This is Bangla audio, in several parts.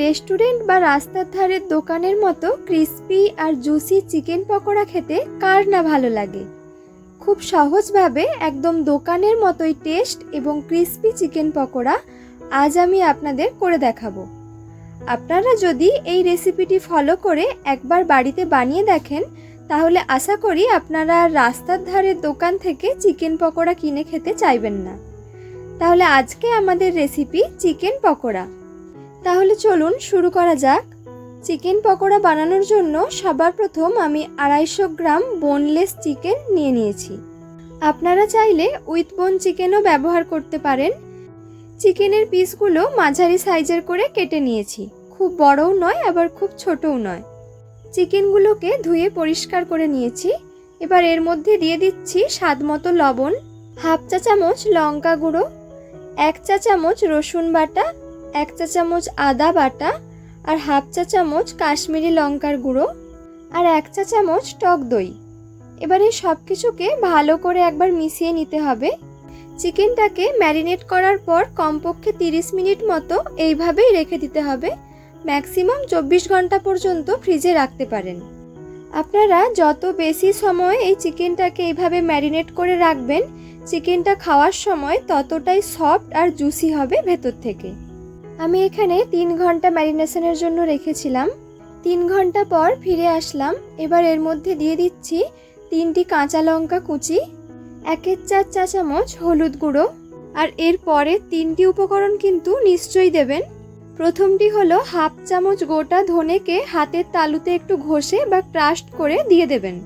রেস্টুরেন্ট বা রাস্তার ধারের দোকানের মতো ক্রিস্পি আর জুসি চিকেন পকোড়া খেতে কার না ভালো লাগে? খুব সহজভাবে একদম দোকানের মতোই টেস্ট এবং ক্রিস্পি চিকেন পকোড়া আজ আমি আপনাদের করে দেখাবো। আপনারা যদি এই রেসিপিটি ফলো করে একবার বাড়িতে বানিয়ে দেখেন, তাহলে আশা করি আপনারা রাস্তার ধারের দোকান থেকে চিকেন পকোড়া কিনে খেতে চাইবেন না। তাহলে আজকে আমাদের রেসিপি চিকেন পকোড়া। তাহলে চলুন শুরু করা যাক। চিকেন পকোড়া বানানোর জন্য সবার প্রথম আমি আড়াইশো গ্রাম বোনলেস চিকেন নিয়ে নিয়েছি। আপনারা চাইলে উইথ বোন চিকেনও ব্যবহার করতে পারেন। চিকেনের পিসগুলো মাঝারি সাইজের করে কেটে নিয়েছি। খুব বড়ও নয়, আবার খুব ছোটও নয়। চিকেনগুলোকে ধুয়ে পরিষ্কার করে নিয়েছি। এবার এর মধ্যে দিয়ে দিচ্ছি স্বাদ মতো লবণ, হাফ চা চামচ লঙ্কা গুঁড়ো, এক চা চামচ রসুন বাটা এক চা চামচ আদা বাটা আর হাফ চা চামচ কাশ্মীরি লঙ্কার গুঁড়ো আর এক চা চামচ টক দই। এবার এই সব কিছুকে ভালো করে একবার মিশিয়ে নিতে হবে। চিকেনটাকে ম্যারিনেট করার পর কমপক্ষে তিরিশ মিনিট মতো এইভাবেই রেখে দিতে হবে। ম্যাক্সিমাম চব্বিশ ঘণ্টা পর্যন্ত ফ্রিজে রাখতে পারেন। আপনারা যত বেশি সময় এই চিকেনটাকে এইভাবে ম্যারিনেট করে রাখবেন, চিকেনটা খাওয়ার সময় ততটাই সফট আর জুসি হবে ভেতর থেকে। আমি এখানে তিন ঘণ্টা ম্যারিনেশনের জন্য রেখেছিলাম। তিন ঘণ্টা পর ফিরে আসলাম। এবার এর মধ্যে দিয়ে দিচ্ছি তিনটি কাঁচা লঙ্কা কুচি, একের চার চা চামচ হলুদ গুঁড়ো, আর এর পরে তিনটি উপকরণ কিন্তু নিশ্চয়ই দেবেন। প্রথমটি হলো হাফ চামচ গোটা ধনেকে হাতের তালুতে একটু ঘষে বা ক্রাস্ট করে দিয়ে দেবেন।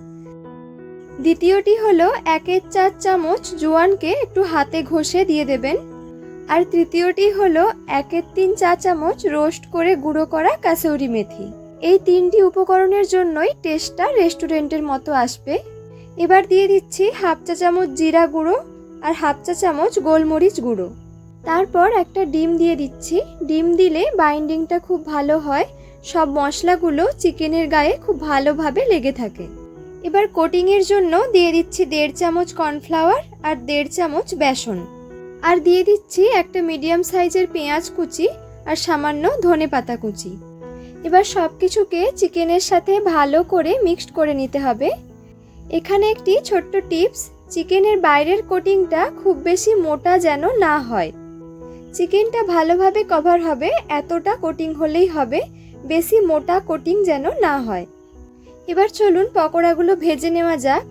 দ্বিতীয়টি হলো একের চার চামচ জোয়ানকে একটু হাতে ঘষে দিয়ে দেবেন। আর তৃতীয়টি হলো একের তিন চা চামচ রোস্ট করে গুঁড়ো করা কাসৌরি মেথি। এই তিনটি উপকরণের জন্যই টেস্টটা রেস্টুরেন্টের মতো আসবে। এবার দিয়ে দিচ্ছি হাফ চা চামচ জিরা গুঁড়ো আর হাফ চা চামচ গোলমরিচ গুঁড়ো। তারপর একটা ডিম দিয়ে দিচ্ছি। ডিম দিলে বাইন্ডিংটা খুব ভালো হয়। সব মশলাগুলো চিকেনের গায়ে খুব ভালোভাবে লেগে থাকে। এবার কোটিংয়ের জন্য দিয়ে দিচ্ছি দেড় চামচ কর্নফ্লাওয়ার আর দেড় চামচ বেসন। আর দিয়ে দিচ্ছি একটা মিডিয়াম সাইজের পেঁয়াজ কুচি আর সামান্য ধনে পাতা কুচি। এবার সব কিছুকে চিকেনের সাথে ভালো করে মিক্সড করে নিতে হবে। এখানে একটি ছোট্ট টিপস, চিকেনের বাইরের কোটিংটা খুব বেশি মোটা যেন না হয়। চিকেনটা ভালোভাবে কভার হবে, এতটা কোটিং হলেই হবে, বেশি মোটা কোটিং যেন না হয়। এবার চলুন পকোড়াগুলো ভেজে নেওয়া যাক।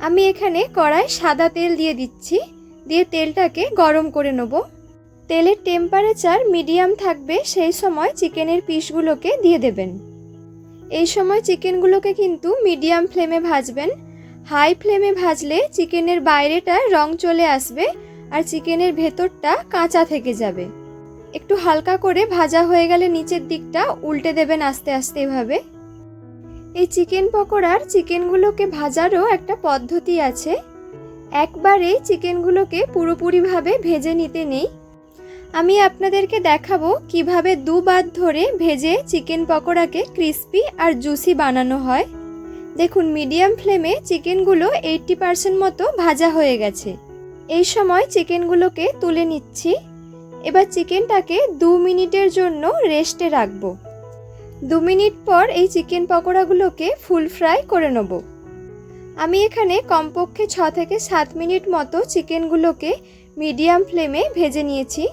আমি এখানে কড়াই সাদা তেল দিয়ে দিচ্ছি। দিয়ে তেলটাকে গরম করে নেব। তেলের টেম্পারেচার মিডিয়াম থাকবে, সেই সময় চিকেনের পিসগুলোকে দিয়ে দেবেন। এই সময় চিকেনগুলোকে কিন্তু মিডিয়াম ফ্লেমে ভাজবেন। হাই ফ্লেমে ভাজলে চিকেনের বাইরেটা রং চলে আসবে আর চিকেনের ভেতরটা কাঁচা থেকে যাবে। একটু হালকা করে ভাজা হয়ে গেলে নিচের দিকটা উল্টে দেবেন আস্তে আস্তে এভাবে। এই চিকেন পকোড়ার চিকেনগুলোকে ভাজারও একটা পদ্ধতি আছে। একবারে চিকেনগুলোকে পুরোপুরিভাবে ভেজে নিতে নেই। আমি আপনাদেরকে দেখাবো কীভাবে দুবার ধরে ভেজে চিকেন পকোড়াকে ক্রিস্পি আর জুসি বানানো হয়। দেখুন, মিডিয়াম ফ্লেমে চিকেনগুলো এইটটি পার্সেন্ট মতো ভাজা হয়ে গেছে। এই সময় চিকেনগুলোকে তুলে নিচ্ছি। এবার চিকেনটাকে দু মিনিটের জন্য রেস্টে রাখব। দু মিনিট পর এই চিকেন পকোড়াগুলোকে ফুল ফ্রাই করে নেব। আমি এখানে কমপক্ষে ছ থেকে সাত মিনিট মতো চিকেনগুলোকে মিডিয়াম ফ্লেমে ভেজে নিয়েছি।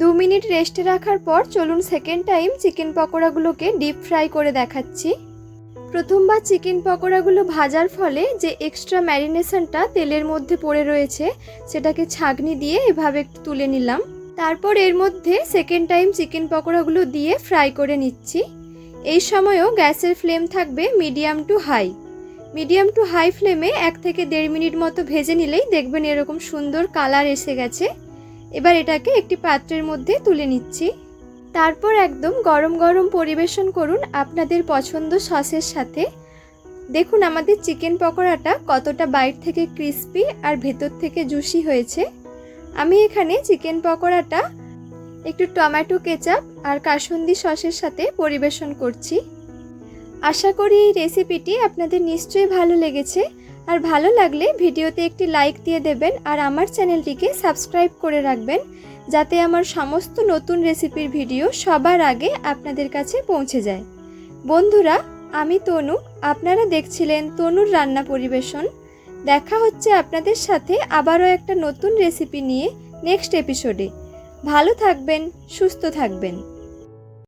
দু মিনিট রেস্টে রাখার পর চলুন সেকেন্ড টাইম চিকেন পকোড়াগুলোকে ডিপ ফ্রাই করে দেখাচ্ছি। প্রথমবার চিকেন পকোড়াগুলো ভাজার ফলে যে এক্সট্রা ম্যারিনেশনটা তেলের মধ্যে পড়ে রয়েছে, সেটাকে ছাঁকনি দিয়ে এভাবে একটু তুলে নিলাম। তারপর এর মধ্যে সেকেন্ড টাইম চিকেন পকোড়াগুলো দিয়ে ফ্রাই করে নিচ্ছি। এই সময়ও গ্যাসের ফ্লেম থাকবে medium to high. Medium to high ফ্লেমে এক থেকে দেড় মিনিট মতো ভেজে নিলেই দেখবেন এরকম সুন্দর কালার এসে গেছে। এবার এটাকে একটি পাত্রের মধ্যে তুলে নিচ্ছি। তারপর একদম গরম গরম পরিবেশন করুন আপনাদের পছন্দ সসের সাথে। দেখুন আমাদের চিকেন পকোড়াটা কতটা বাইট থেকে ক্রিস্পি আর ভেতর থেকে জুসি হয়েছে। আমি এখানে চিকেন পকোড়াটা, একটু টমেটো কেচাপ আর কাসুন্দি সসের সাথে পরিবেশন করছি। আশা করি এই রেসিপিটি আপনাদের নিশ্চয়ই ভালো লেগেছে। আর ভালো লাগলে ভিডিওতে একটি লাইক দিয়ে দেবেন আর আমার চ্যানেলটিকে সাবস্ক্রাইব করে রাখবেন, যাতে আমার সমস্ত নতুন রেসিপির ভিডিও সবার আগে আপনাদের কাছে পৌঁছে যায়। বন্ধুরা, আমি তনু, আপনারা দেখছিলেন তনুর রান্না পরিবেশন। দেখা হচ্ছে আপনাদের সাথে আবারও একটা নতুন রেসিপি নিয়ে নেক্সট এপিসোডে ভালো থাকবেন, সুস্থ থাকবেন।